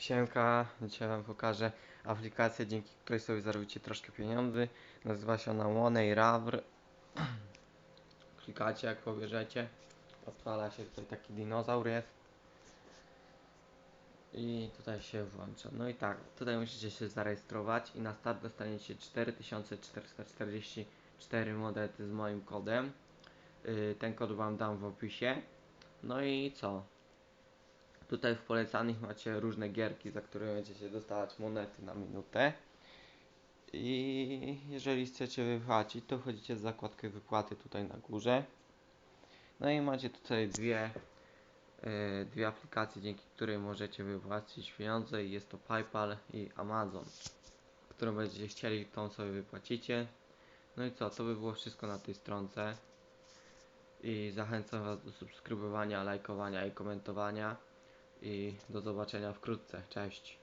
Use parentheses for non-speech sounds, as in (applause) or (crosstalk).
Siemka, dzisiaj wam pokażę aplikację, dzięki której sobie zarobicie troszkę pieniędzy. Nazywa się ona Money Ravr. (clears throat) Klikacie jak pobierzecie. Odpala się tutaj taki dinozaur jest. I tutaj się włącza. No i tak, tutaj musicie się zarejestrować i na start dostaniecie 4444 monety z moim kodem. Yy, ten kod wam dam w opisie. No i co? Tutaj w polecanych macie różne gierki, za które będziecie dostawać monety na minutę. I jeżeli chcecie wypłacić, to wchodzicie w zakładkę wypłaty tutaj na górze. No i macie tutaj dwie, e, dwie aplikacje, dzięki której możecie wypłacić pieniądze jest to PayPal i Amazon. Którą będziecie chcieli, tą sobie wypłacicie. No i co, to by było wszystko na tej stronce. I zachęcam Was do subskrybowania, lajkowania i komentowania. I do zobaczenia wkrótce. Cześć.